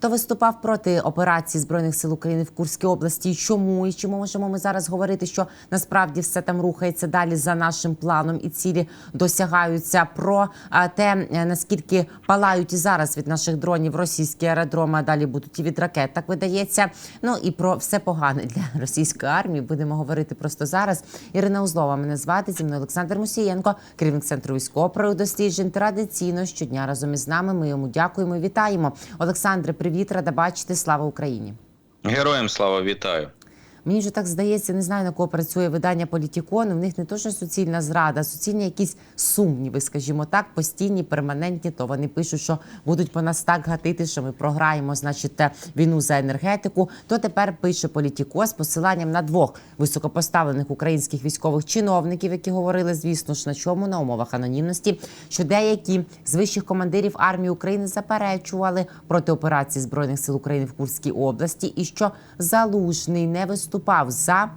Хто виступав проти операції збройних сил України в Курській області? І Чому і чому можемо ми зараз говорити, що насправді все там рухається далі за нашим планом і цілі досягаються? Про те е, наскільки палають і зараз від наших дронів російські аеродроми, а далі будуть і від ракет. Так видається. Ну і про все погане для російської армії будемо говорити просто зараз. Ірина Узлова мене звати зі мною Олександр Мусієнко, керівник центру військового досліджень. Традиційно щодня разом із нами. Ми йому дякуємо. і Вітаємо. Олександре, привіт, рада бачити. Слава Україні. Героям слава вітаю. Мені вже так здається, не знаю на кого працює видання Політікон. У них не то, що суцільна зрада, а суцільні якісь сумніви, скажімо так, постійні, перманентні. То вони пишуть, що будуть по нас так гатити, що ми програємо, значить, війну за енергетику. То тепер пише Політіко з посиланням на двох високопоставлених українських військових чиновників, які говорили, звісно ж, на чому на умовах анонімності, що деякі з вищих командирів армії України заперечували проти операції збройних сил України в Курській області, і що залужний не виступав за.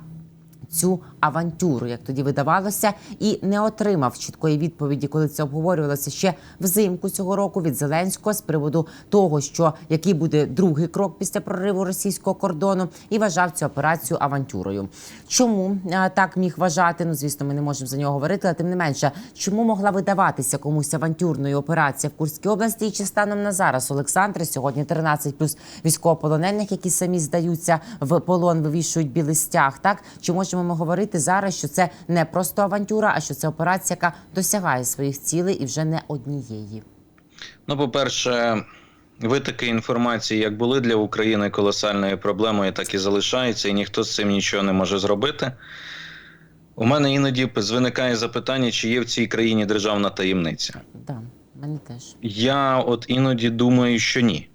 Цю авантюру, як тоді видавалося, і не отримав чіткої відповіді, коли це обговорювалося ще взимку цього року від Зеленського з приводу того, що який буде другий крок після прориву російського кордону, і вважав цю операцію авантюрою. Чому так міг вважати? Ну звісно, ми не можемо за нього говорити, але тим не менше, чому могла видаватися комусь авантюрною операція в Курській області? І чи станом на зараз Олександре сьогодні 13 плюс військовополонених, які самі здаються в полон, вивішують білий стяг. Так чи можемо ми говорити зараз, що це не просто авантюра, а що це операція, яка досягає своїх цілей і вже не однієї? Ну, по-перше, витоки інформації як були для України колосальною проблемою, так і залишаються, і ніхто з цим нічого не може зробити. У мене іноді виникає запитання, чи є в цій країні державна таємниця. Да, мене теж. Я от іноді думаю, що ні.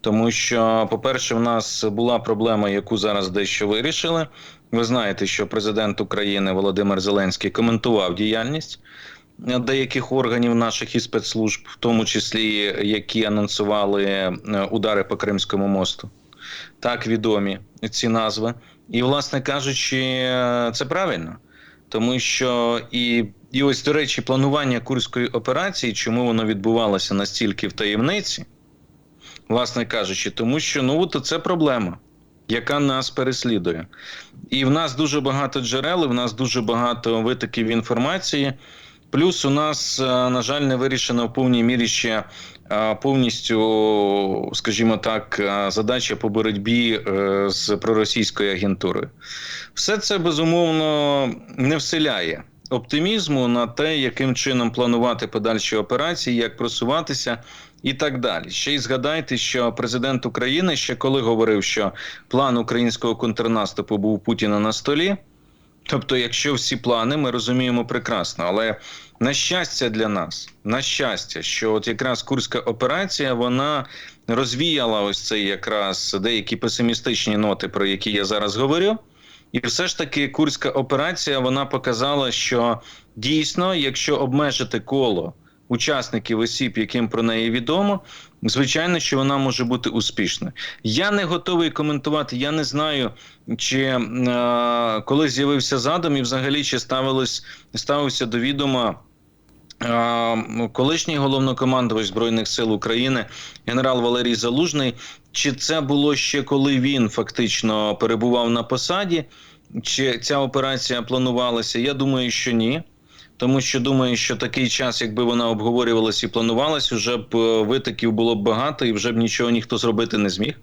Тому що, по-перше, в нас була проблема, яку зараз дещо вирішили. Ви знаєте, що президент України Володимир Зеленський коментував діяльність деяких органів наших і спецслужб, в тому числі які анонсували е, удари по Кримському мосту. Так відомі ці назви. І, власне кажучи, е, це правильно. Тому що і, і ось, до речі, планування курської операції, чому воно відбувалося настільки в таємниці, власне кажучи, тому що ну от це проблема, яка нас переслідує. І в нас дуже багато джерел, в нас дуже багато витоків інформації. Плюс у нас, е, на жаль, не вирішена в повній мірі ще е, повністю, скажімо так, е, задача по боротьбі з проросійською агентурою. Все це безумовно не вселяє оптимізму на те, яким чином планувати подальші операції, як просуватися. І так далі. Ще й згадайте, що президент України ще коли говорив, що план українського контрнаступу був Путіна на столі. Тобто, якщо всі плани, ми розуміємо прекрасно, але на щастя для нас, на щастя, що от якраз курська операція вона розвіяла ось цей якраз деякі песимістичні ноти, про які я зараз говорю. І все ж таки курська операція вона показала, що дійсно, якщо обмежити коло учасників осіб, яким про неї відомо, звичайно, що вона може бути успішною. Я не готовий коментувати. Я не знаю, чи е, коли з'явився задум, і взагалі чи ставилось ставився до відома. е, Колишній головнокомандувач збройних сил України генерал Валерій Залужний. Чи це було ще коли він фактично перебував на посаді? Чи ця операція планувалася? Я думаю, що ні. Тому що думаю, що такий час, якби вона обговорювалась і планувалась, вже б е, витоків було б багато і вже б нічого ніхто зробити не зміг.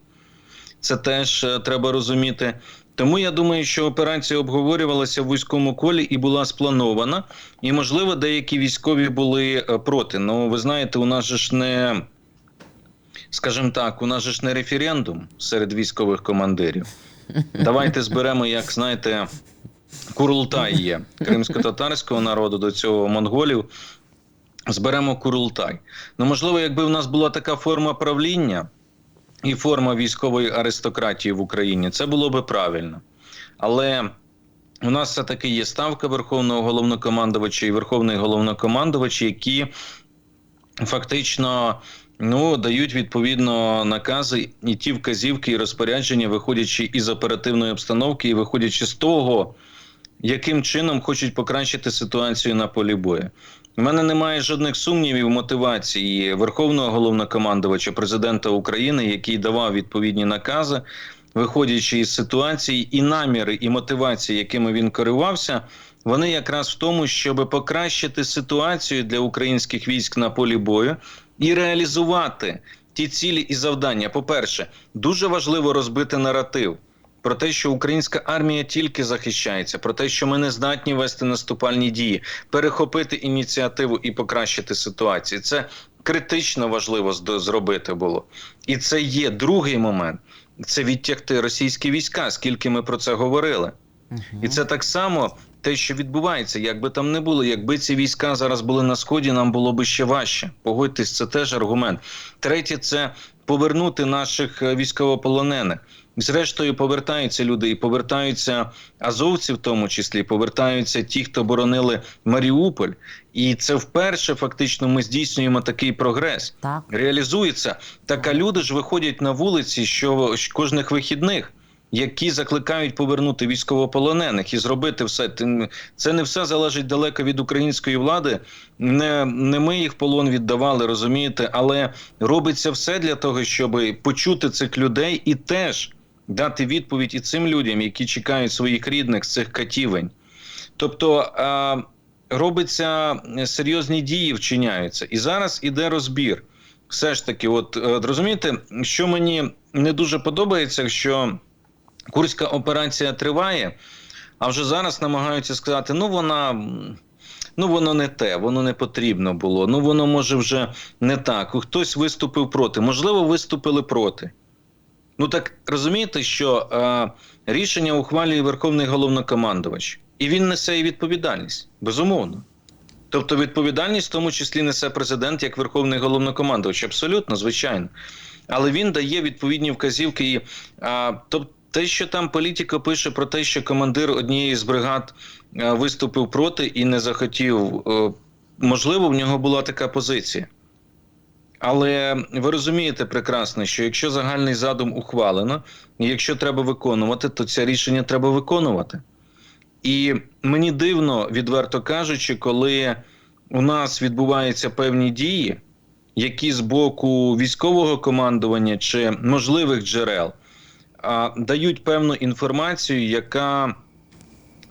Це теж е, треба розуміти. Тому я думаю, що операція обговорювалася в вузькому колі і була спланована. І, можливо, деякі військові були е, проти. Ну, ви знаєте, у нас же ж не, скажімо так, у нас же ж не референдум серед військових командирів. Давайте зберемо, як знаєте. Курултай є кримсько-татарського народу до цього монголів. Зберемо Курултай. Ну, можливо, якби в нас була така форма правління і форма військової аристократії в Україні, це було би правильно. Але у нас все таки є ставка Верховного головнокомандувача і Верховний головнокомандувач, які фактично ну, дають відповідно накази і ті вказівки і розпорядження, виходячи із оперативної обстановки і виходячи з того яким чином хочуть покращити ситуацію на полі бою. У мене немає жодних сумнівів мотивації Верховного головнокомандувача президента України, який давав відповідні накази, виходячи із ситуації, і наміри, і мотивації, якими він керувався, вони якраз в тому, щоб покращити ситуацію для українських військ на полі бою і реалізувати ті цілі і завдання. По-перше, дуже важливо розбити наратив. Про те, що українська армія тільки захищається, про те, що ми не здатні вести наступальні дії, перехопити ініціативу і покращити ситуацію. Це критично важливо зробити було. І це є другий момент це відтягти російські війська, скільки ми про це говорили. І це так само те, що відбувається, як би там не було, якби ці війська зараз були на сході, нам було би ще важче. Погодьтесь, це теж аргумент. Третє, це повернути наших е, військовополонених. Зрештою, повертаються люди, і повертаються азовці, в тому числі, повертаються ті, хто боронили Маріуполь, і це вперше фактично ми здійснюємо такий прогрес Так. реалізується. Так а люди ж виходять на вулиці що кожних вихідних, які закликають повернути військовополонених і зробити все. Це не все залежить далеко від української влади. Не, не ми їх полон віддавали, розумієте, але робиться все для того, щоб почути цих людей і теж дати відповідь і цим людям, які чекають своїх рідних з цих катівень. Тобто. Робиться е, серйозні дії, вчиняються, і зараз іде розбір. Все ж таки, от е, розумієте, що мені не дуже подобається, що курська операція триває, а вже зараз намагаються сказати: ну вона. Ну, воно не те, воно не потрібно було. Ну, воно може вже не так. Хтось виступив проти. Можливо, виступили проти. Ну так розумієте, що е, рішення ухвалює Верховний головнокомандувач, і він несе і відповідальність, безумовно. Тобто відповідальність в тому числі несе президент як Верховний головнокомандувач, абсолютно, звичайно. Але він дає відповідні вказівки. І, а, тобто, те, що там політика пише про те, що командир однієї з бригад е, виступив проти і не захотів, е, можливо, в нього була така позиція. Але ви розумієте прекрасно, що якщо загальний задум ухвалено, і якщо треба виконувати, то це рішення треба виконувати. І мені дивно, відверто кажучи, коли у нас відбуваються певні дії, які з боку військового командування чи можливих джерел а, дають певну інформацію, яка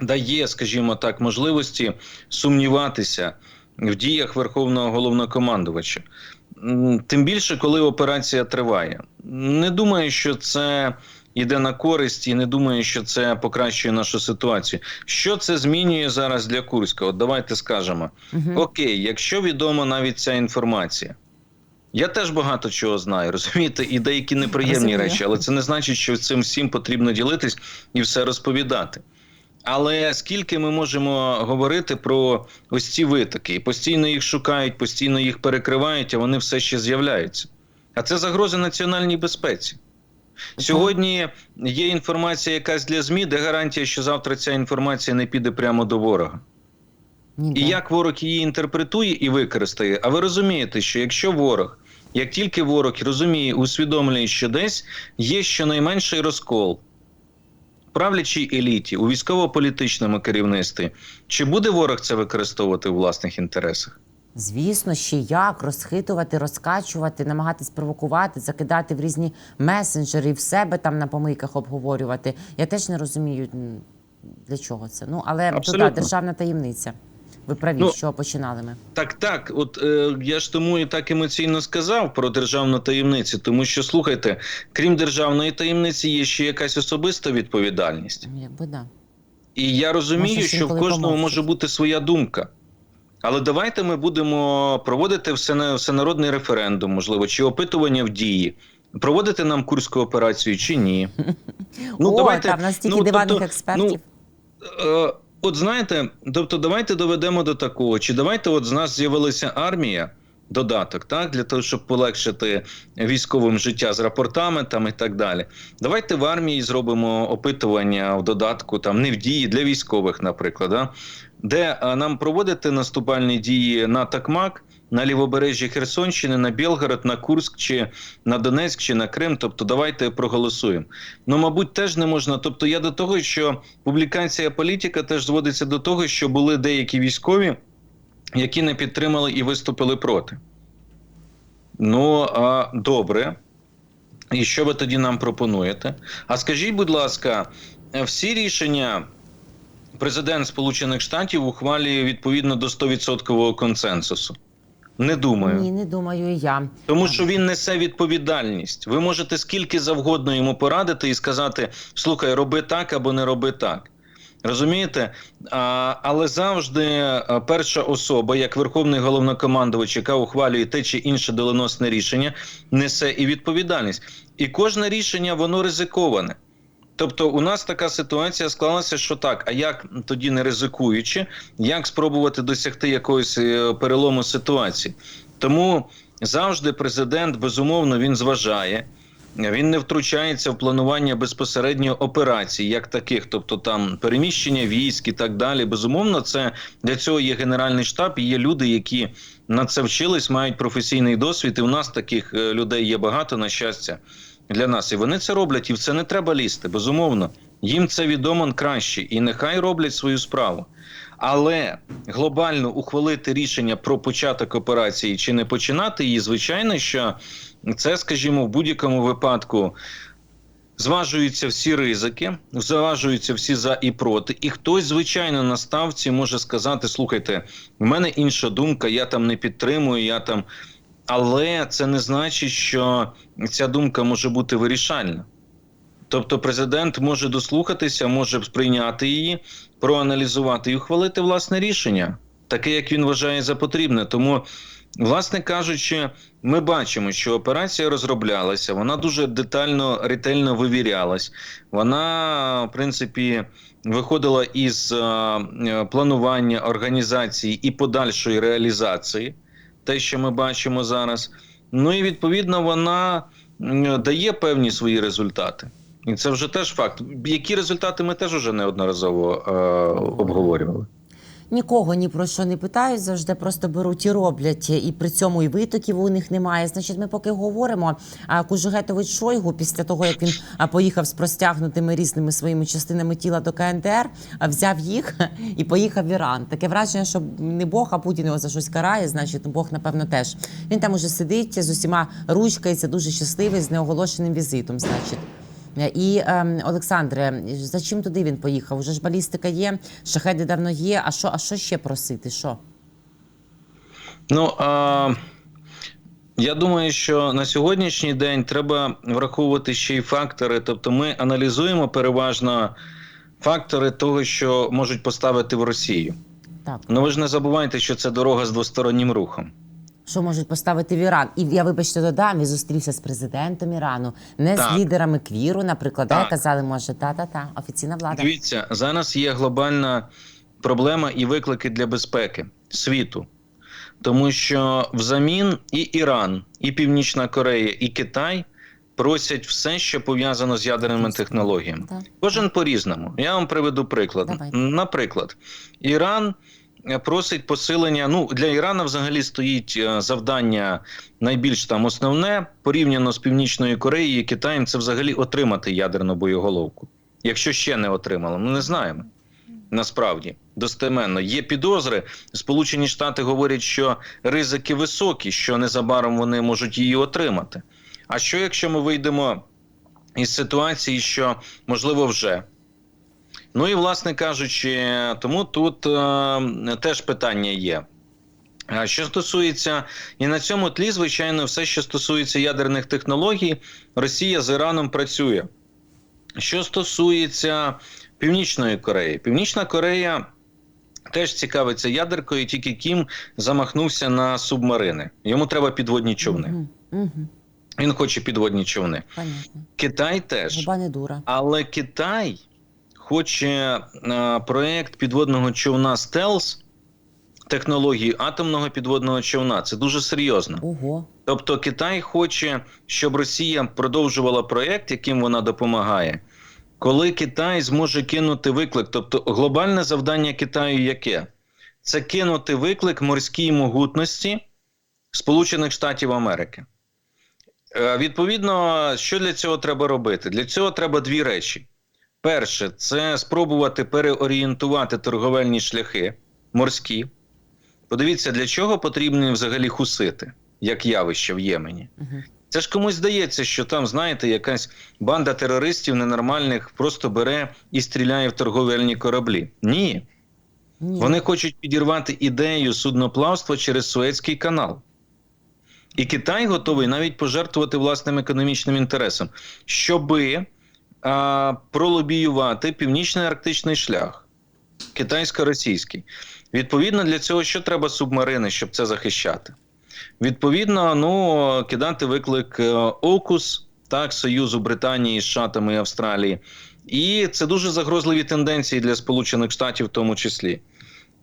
дає, скажімо так, можливості сумніватися в діях Верховного головнокомандувача. Тим більше, коли операція триває. Не думаю, що це йде на користь, і не думаю, що це покращує нашу ситуацію. Що це змінює зараз для Курська? От давайте скажемо: Мгм. окей, якщо відома навіть ця інформація. Я теж багато чого знаю, розумієте, і деякі неприємні Розумію. речі, але це не значить, що цим всім потрібно ділитись і все розповідати. Але скільки ми можемо говорити про ось ці витоки, постійно їх шукають, постійно їх перекривають, а вони все ще з'являються. А це загроза національній безпеці. Сьогодні є інформація якась для ЗМІ, де гарантія, що завтра ця інформація не піде прямо до ворога. І як ворог її інтерпретує і використає. А ви розумієте, що якщо ворог, як тільки ворог розуміє, усвідомлює, що десь є щонайменший розкол правлячій еліті, у військово-політичному керівництві, чи буде ворог це використовувати у власних інтересах? Звісно, ще як розхитувати, розкачувати, намагатись провокувати, закидати в різні месенджери, в себе там на помийках обговорювати. Я теж не розумію, для чого це. Ну, але то, Абсолютно. да, державна таємниця. Ви праві, Ну, що починали ми. Так, так. От е, я ж тому і так емоційно сказав про державну таємницю, тому що слухайте, крім державної таємниці, є ще якась особиста відповідальність. Ну, Якби да. І я розумію, Може, що в кожного помовчать. може бути своя думка. Але давайте ми будемо проводити всене- всенародний референдум, можливо, чи опитування в дії. Проводити нам курську операцію чи ні. О, там настільки ну, диванних тобто, експертів. Е, от знаєте, тобто, давайте доведемо до такого, чи давайте от з нас з'явилася армія, додаток, так, для того, щоб полегшити військовим життя з рапортами там і так далі. Давайте в армії зробимо опитування в додатку, там не в дії для військових, наприклад, да, де а, нам проводити наступальні дії на Такмак. На лівобережжі Херсонщини, на Білгород, на Курськ чи на Донецьк чи на Крим. Тобто, давайте проголосуємо. Ну, мабуть, теж не можна. Тобто, я до того, що публікація політика теж зводиться до того, що були деякі військові, які не підтримали і виступили проти. Ну, а, добре. І що ви тоді нам пропонуєте? А скажіть, будь ласка, всі рішення президент Сполучених Штатів ухвалює відповідно до 100% консенсусу? Не думаю. Ні, не думаю і я. Тому що він несе відповідальність. Ви можете скільки завгодно йому порадити і сказати: слухай, роби так або не роби так. Розумієте? А, але завжди перша особа, як верховний головнокомандувач, яка ухвалює те чи інше доленосне рішення, несе і відповідальність. І кожне рішення воно ризиковане. Тобто, у нас така ситуація склалася, що так, а як тоді не ризикуючи, як спробувати досягти якогось е, перелому ситуації? Тому завжди президент безумовно він зважає. Він не втручається в планування безпосередньо операцій, як таких, тобто там переміщення військ і так далі. Безумовно, це для цього є генеральний штаб і є люди, які на це вчились, мають професійний досвід. І у нас таких е, людей є багато, на щастя, для нас. І вони це роблять, і в це не треба лізти. Безумовно, їм це відомо краще, і нехай роблять свою справу. Але глобально ухвалити рішення про початок операції чи не починати її, звичайно, що це, скажімо, в будь-якому випадку зважуються всі ризики, зважуються всі за і проти. І хтось, звичайно, на ставці може сказати: слухайте, в мене інша думка, я там не підтримую, я там. Але це не значить, що ця думка може бути вирішальна. Тобто, президент може дослухатися, може сприйняти її, проаналізувати і ухвалити власне рішення, таке, як він вважає за потрібне. Тому, власне кажучи, ми бачимо, що операція розроблялася, вона дуже детально, ретельно вивірялась. Вона, в принципі, виходила із е, планування організації і подальшої реалізації, те, що ми бачимо зараз. Ну і відповідно вона дає певні свої результати. І це вже теж факт. Які результати ми теж вже неодноразово е, обговорювали. Нікого ні про що не питають, завжди просто беруть і роблять, і при цьому і витоків у них немає. Значить, ми поки говоримо. Кужугетович Шойгу, після того як він поїхав з простягнутими різними своїми частинами тіла до КНДР, взяв їх і поїхав в Іран. Таке враження, що не Бог, а Путін його за щось карає. Значить, Бог, напевно, теж він там уже сидить з усіма ручкається, дуже щасливий з неоголошеним візитом. Значить. І ем, Олександре, за чим туди він поїхав? Уже ж балістика є, шахеди давно є. А що, а що ще просити? Що? Ну а, я думаю, що на сьогоднішній день треба враховувати ще й фактори. Тобто, ми аналізуємо переважно фактори того, що можуть поставити в Росію. Так, Ну ви ж не забувайте, що це дорога з двостороннім рухом. Що можуть поставити в Іран? І я вибачте додам, він зустрівся з президентом Ірану, не Так. з лідерами квіру, наприклад. Так. казали, може, та-та-та, офіційна влада. Дивіться, зараз є глобальна проблема і виклики для безпеки світу. Тому що взамін і Іран, і Північна Корея, і Китай просять все, що пов'язано з ядерними технологіями. Кожен по-різному. Я вам приведу приклад. Наприклад, Іран просить посилення. Ну для Ірана взагалі стоїть е, завдання найбільш там основне порівняно з Північною Кореєю і Китаєм. Це взагалі отримати ядерну боєголовку. Якщо ще не отримали, ми не знаємо. Насправді достеменно є підозри. Сполучені Штати говорять, що ризики високі, що незабаром вони можуть її отримати. А що якщо ми вийдемо із ситуації, що можливо вже? Ну і власне кажучи, тому тут е, теж питання є. Що стосується, і на цьому тлі, звичайно, все, що стосується ядерних технологій, Росія з Іраном працює. Що стосується Північної Кореї, Північна Корея теж цікавиться ядеркою, тільки Кім замахнувся на субмарини. Йому треба підводні човни. Угу, угу, Він хоче підводні човни. понятно. Китай теж. Губа не дура. Але Китай хоче е, проект підводного човна Стелс технології атомного підводного човна. Це дуже серйозно. Ого. Тобто Китай хоче, щоб Росія продовжувала проект, яким вона допомагає. Коли Китай зможе кинути виклик, тобто глобальне завдання Китаю яке? Це кинути виклик морській могутності Сполучених Штатів Америки. Е, Відповідно, що для цього треба робити? Для цього треба дві речі. Перше, це спробувати переорієнтувати торговельні шляхи морські, Подивіться, для чого потрібні взагалі хусити, як явище в Ємені. Мгм. Це ж комусь здається, що там, знаєте, якась банда терористів ненормальних просто бере і стріляє в торговельні кораблі. Ні. Ні. Вони хочуть підірвати ідею судноплавства через Суецький канал. І Китай готовий навіть пожертвувати власним економічним інтересом, щоби а, пролобіювати північний арктичний шлях, китайсько-російський. Відповідно, для цього що треба субмарини, щоб це захищати? Відповідно, ну кидати виклик е, ОКУС, так, Союзу Британії, Штатами і Австралії. І це дуже загрозливі тенденції для Сполучених Штатів, в тому числі.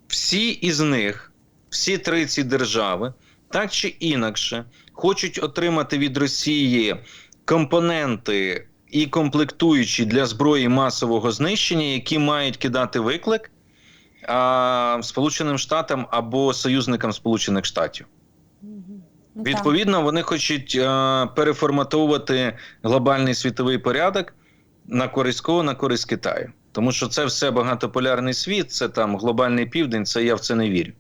Всі із них, всі три ці держави, так чи інакше, хочуть отримати від Росії компоненти і комплектуючі для зброї масового знищення, які мають кидати виклик а, Сполученим Штатам або союзникам Сполучених Штатів. Ну. Відповідно, вони хочуть е, переформатовувати глобальний світовий порядок на користь кого? На користь Китаю. Тому що це все багатополярний світ, це там глобальний південь, це я в це не вірю.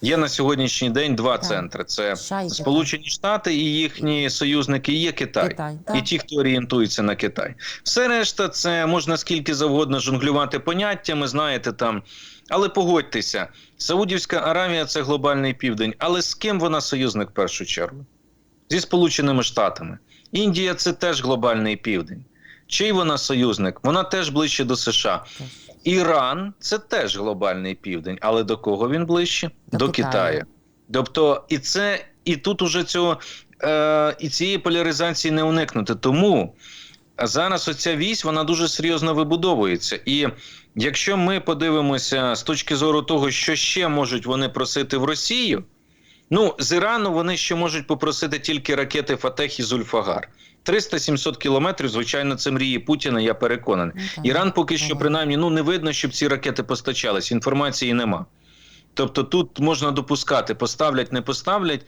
Є на сьогоднішній день два Так. центри: це США Сполучені Штати і їхні союзники, і є Китай. Китай. І ті, хто орієнтується на Китай, все решта, це можна скільки завгодно жонглювати поняттями, знаєте там. Але погодьтеся, Саудівська Аравія це глобальний південь. Але з ким вона союзник в першу чергу? Зі Сполученими Штатами. Індія це теж глобальний південь. Чий вона союзник? Вона теж ближче до США. Іран це теж глобальний південь. Але до кого він ближче? До До, Китаю. Китаю. Тобто, і це і тут уже цього е, і цієї поляризації не уникнути. Тому зараз оця вісь вона дуже серйозно вибудовується. І якщо ми подивимося з точки зору того, що ще можуть вони просити в Росію, ну з Ірану вони ще можуть попросити тільки ракети Фатех і Зульфагар. 300-700 кілометрів, звичайно, це мрії Путіна, я переконаний. Ну. Іран поки що принаймні ну не видно, щоб ці ракети постачались. Інформації нема. Тобто тут можна допускати, поставлять, не поставлять.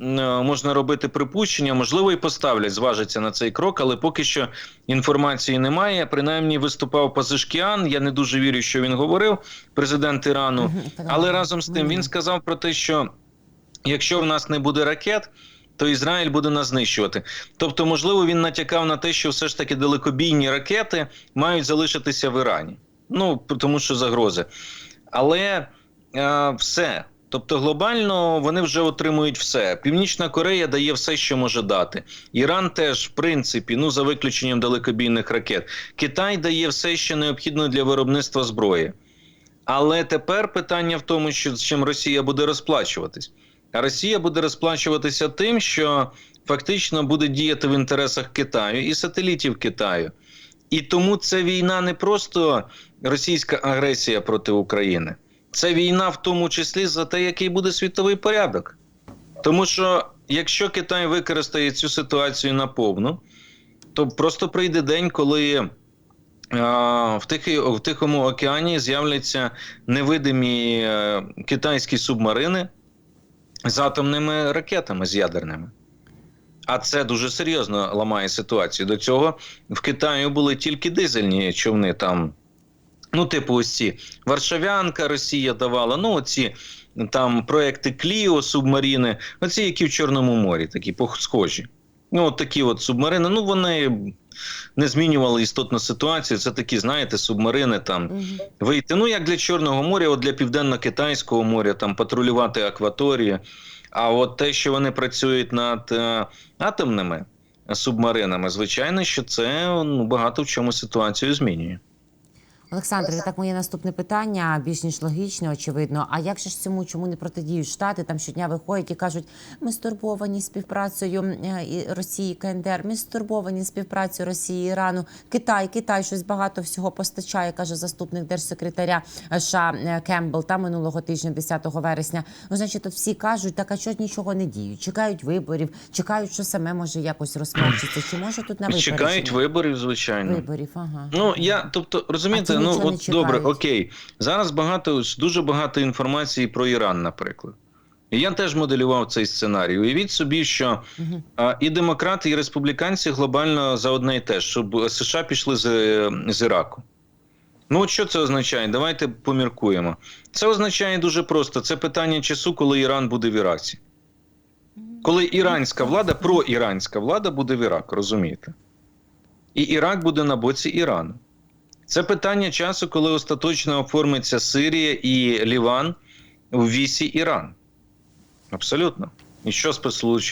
е, Можна робити припущення, можливо, і поставлять, зважаться на цей крок, але поки що інформації немає. Принаймні виступав Пазишкіан. Я не дуже вірю, що він говорив, президент Ірану. Але разом з тим він сказав про те, що якщо в нас не буде ракет, то Ізраїль буде нас знищувати. Тобто, можливо, він натякав на те, що все ж таки далекобійні ракети мають залишитися в Ірані. Ну тому що загрози. Але е, все. Тобто, глобально вони вже отримують все. Північна Корея дає все, що може дати. Іран теж, в принципі, ну за виключенням далекобійних ракет. Китай дає все, що необхідно для виробництва зброї. Але тепер питання в тому, що з чим Росія буде розплачуватись. А Росія буде розплачуватися тим, що фактично буде діяти в інтересах Китаю і сателітів Китаю. І тому це війна не просто російська агресія проти України, це війна в тому числі за те, який буде світовий порядок. Тому що якщо Китай використає цю ситуацію наповну, то просто прийде день, коли а, в, Тихий, в Тихому океані з'являться невидимі е, китайські субмарини з атомними ракетами з ядерними. А це дуже серйозно ламає ситуацію. До цього в Китаї були тільки дизельні човни там. Ну, типу, ось ці Варшавянка Росія давала. Ну, оці там проекти Кліо, субмаріни, оці, які в Чорному морі, такі схожі. Ну, от такі от субмарини. Ну, вони не змінювали істотно ситуацію. Це такі, знаєте, субмарини там угу. вийти. Ну, як для Чорного моря, от для Південно-Китайського моря, там патрулювати акваторії. А от те, що вони працюють над е, атомними субмаринами, звичайно, що це ну, багато в чому ситуацію змінює. Олександр, і так моє наступне питання більш ніж логічне, очевидно. А як же ж цьому чому не протидіють штати? Там щодня виходять і кажуть, ми стурбовані співпрацею е, Росії, КНДР, ми стурбовані співпрацею Росії, Ірану, Китай, Китай щось багато всього постачає, каже заступник держсекретаря США е, Кембл та минулого тижня, 10 вересня. Ну, значить, от всі кажуть, так а що нічого не діють? Чекають виборів, чекають, що саме може якось розмовчиться. Чи може тут на Чекають виборів, звичайно. виборів? Ага. Ну я, тобто, розумієте, А ну от добре, окей. Зараз багато дуже багато інформації про Іран, наприклад. І я теж моделював цей сценарій. Уявіть собі, що Мгм. а, і демократи, і республіканці глобально за одне і те, щоб США пішли з, з Іраку. Ну, от що це означає? Давайте поміркуємо. Це означає дуже просто: це питання часу, коли Іран буде в Іраці. Коли іранська влада, проіранська влада буде в Ірак, розумієте? І Ірак буде на боці Ірану. Це питання часу, коли остаточно оформиться Сирія і Ліван у вісі Іран. Абсолютно. І що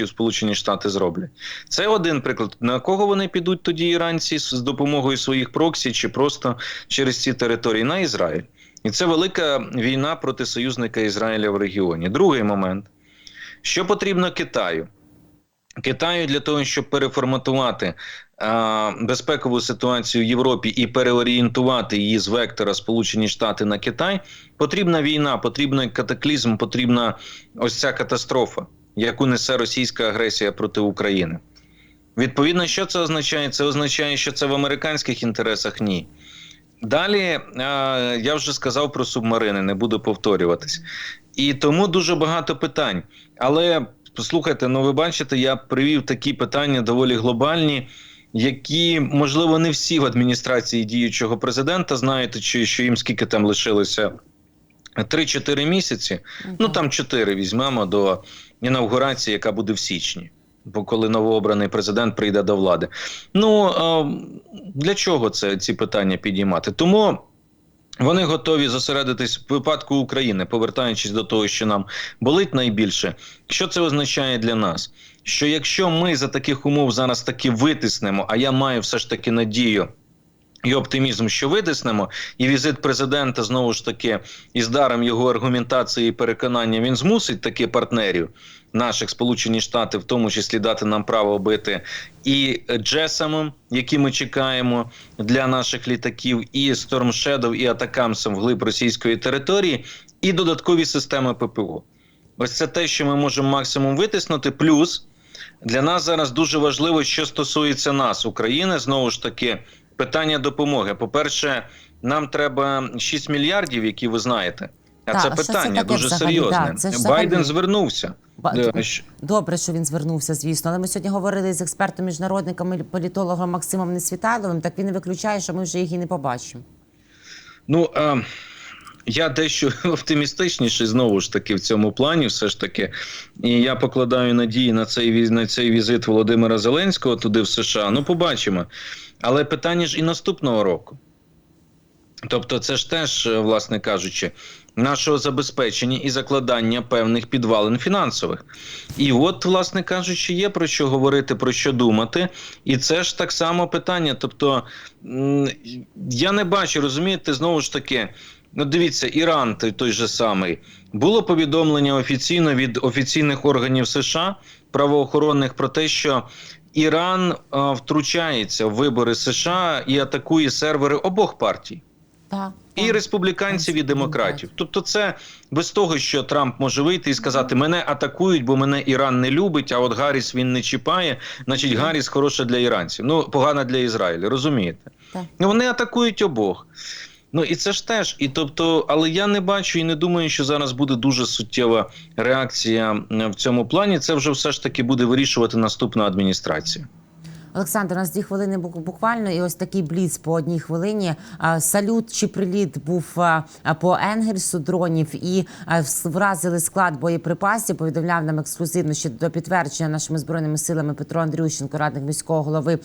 Сполучені Штати зроблять? Це один приклад. На кого вони підуть тоді іранці з допомогою своїх проксі чи просто через ці території на Ізраїль? І це велика війна проти союзника Ізраїля в регіоні. Другий момент. Що потрібно Китаю? Китаю для того, щоб переформатувати безпекову ситуацію в Європі і переорієнтувати її з вектора Сполучені Штати на Китай, потрібна війна, потрібен катаклізм, потрібна ось ця катастрофа, яку несе російська агресія проти України. Відповідно, що це означає? Це означає, що це в американських інтересах ні. Далі я вже сказав про субмарини, не буду повторюватись. І тому дуже багато питань. Але послухайте, ну ви бачите, я привів такі питання доволі глобальні, які, можливо, не всі в адміністрації діючого президента знають, чи що їм скільки там лишилося 3-4 місяці. Ну там 4 візьмемо до інавгурації, яка буде в січні. Бо коли новообраний президент прийде до влади. Ну для чого це ці питання підіймати? Тому вони готові зосередитись в випадку України, повертаючись до того, що нам болить найбільше. Що це означає для нас? Що якщо ми за таких умов зараз таки витиснемо, а я маю все ж таки надію. І оптимізм, що витиснемо, і візит президента знову ж таки із даром його аргументації і переконання він змусить таки партнерів наших Сполучені Штати, в тому числі дати нам право бити і Джесамом, які ми чекаємо для наших літаків, і Storm Shadow, і Атакамсом вглиб російської території, і додаткові системи ППО. Ось це те, що ми можемо максимум витиснути. Плюс для нас зараз дуже важливо, що стосується нас, України, знову ж таки. Питання допомоги. По-перше, нам треба 6 мільярдів, які ви знаєте. А Так, це а що це питання дуже взагалі? серйозне. Да, це Байден звернувся. Е, Добре, що він звернувся, звісно. Але ми сьогодні говорили з експертом, міжнародником і політологом Максимом Несвітайловим. Так він не виключає, що ми вже їх і не побачимо. Ну е, я дещо оптимістичніший знову ж таки в цьому плані, все ж таки. І я покладаю надії на цей на цей візит Володимира Зеленського туди в США. Ну, побачимо. Але питання ж і наступного року. Тобто, це ж теж, е, власне кажучи, нашого забезпечення і закладання певних підвалин фінансових. І от, власне кажучи, є про що говорити, про що думати. І це ж так само питання. Тобто, я не бачу, розумієте, знову ж таки. Ну, дивіться, Іран той, же самий. Було повідомлення офіційно від офіційних органів США правоохоронних про те, що Іран е, втручається в вибори США і атакує сервери обох партій. Так, І республіканців, і демократів. Тобто, це без того, що Трамп може вийти і сказати: мене атакують, бо мене Іран не любить, а от Гарріс він не чіпає. Значить, Гарріс хороша для іранців. Ну, погана для Ізраїля, розумієте? Так. Ну, Вони атакують обох. Ну і це ж теж. І тобто, але я не бачу і не думаю, що зараз буде дуже суттєва реакція в цьому плані. Це вже все ж таки буде вирішувати наступна адміністрація. Олександр, у нас дві хвилини бук- буквально, і ось такий бліц по одній хвилині. Салют чи приліт був по Енгельсу дронів і вразили склад боєприпасів. Повідомляв нам ексклюзивно ще до підтвердження нашими збройними силами Петро Андрющенко, радник міського голови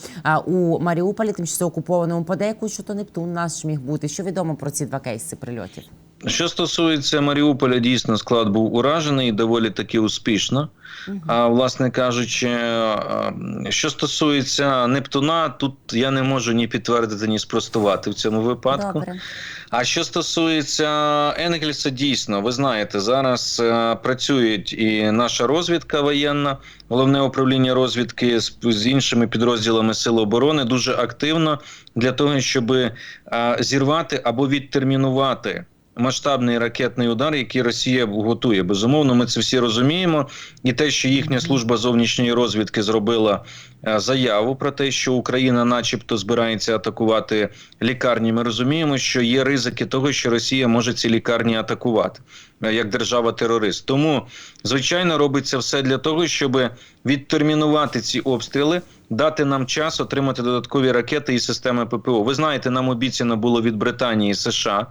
у Маріуполі, тимчасово окупованому подейку, що то Нептун наш міг бути. Що відомо про ці два кейси прильотів? Що стосується Маріуполя, дійсно склад був уражений доволі таки успішно. А власне кажучи, що стосується Нептуна, тут я не можу ні підтвердити, ні спростувати в цьому випадку. Добре. А що стосується Енгельса, дійсно, ви знаєте, зараз е, працюють і наша розвідка воєнна, головне управління розвідки з, іншими підрозділами Сил оборони дуже активно для того, щоб е, зірвати або відтермінувати масштабний ракетний удар, який Росія готує. Безумовно, ми це всі розуміємо. І те, що їхня служба зовнішньої розвідки зробила е, заяву про те, що Україна, начебто, збирається атакувати лікарні. Ми розуміємо, що є ризики того, що Росія може ці лікарні атакувати е, як держава-терорист. Тому, звичайно, робиться все для того, щоб відтермінувати ці обстріли, дати нам час отримати додаткові ракети і системи ППО. Ви знаєте, нам обіцяно було від Британії і США.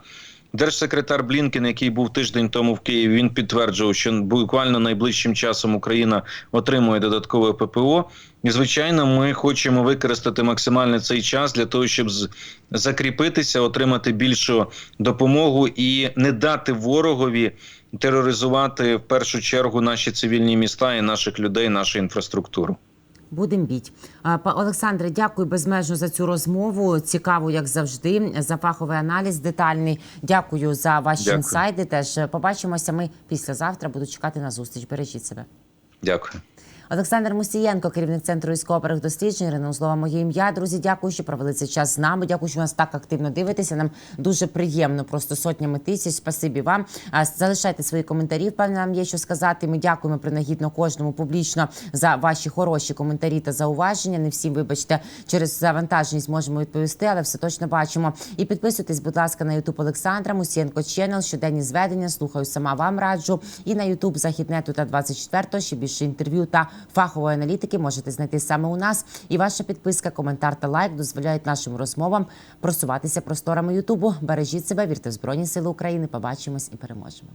Держсекретар Блінкен, який був тиждень тому в Києві, він підтверджував, що буквально найближчим часом Україна отримує додаткове ППО. І звичайно, ми хочемо використати максимально цей час для того, щоб закріпитися, отримати більшу допомогу і не дати ворогові тероризувати в першу чергу наші цивільні міста і наших людей, нашу інфраструктуру. Будем біть. Па- Олександре, дякую безмежно за цю розмову. Цікаво, як завжди, за фаховий аналіз детальний. Дякую за ваші Дякую. інсайди. Теж побачимося. Ми післязавтра. Буду чекати на зустріч. Бережіть себе. Дякую. Олександр Мусієнко, керівник центру військово досліджень. Ірина Злова, моє ім'я. Друзі, дякую, що провели цей час з нами. Дякую, що нас так активно дивитеся. Нам дуже приємно, просто сотнями тисяч. Спасибі вам. Залишайте свої коментарі. Впевнена, нам є що сказати. Ми дякуємо принагідно кожному публічно за ваші хороші коментарі та зауваження. Не всім, вибачте, через завантаженість можемо відповісти, але все точно бачимо. І підписуйтесь, будь ласка, на Ютуб Олександра Мусієнко Ченел. Щоденні зведення. Слухаю сама вам раджу. І на Ютуб Західнету та 24 ще більше інтерв'ю та фахової аналітики можете знайти саме у нас. І ваша підписка, коментар та лайк дозволяють нашим розмовам просуватися просторами Ютубу. Бережіть себе, вірте в Збройні Сили України. Побачимось і переможемо.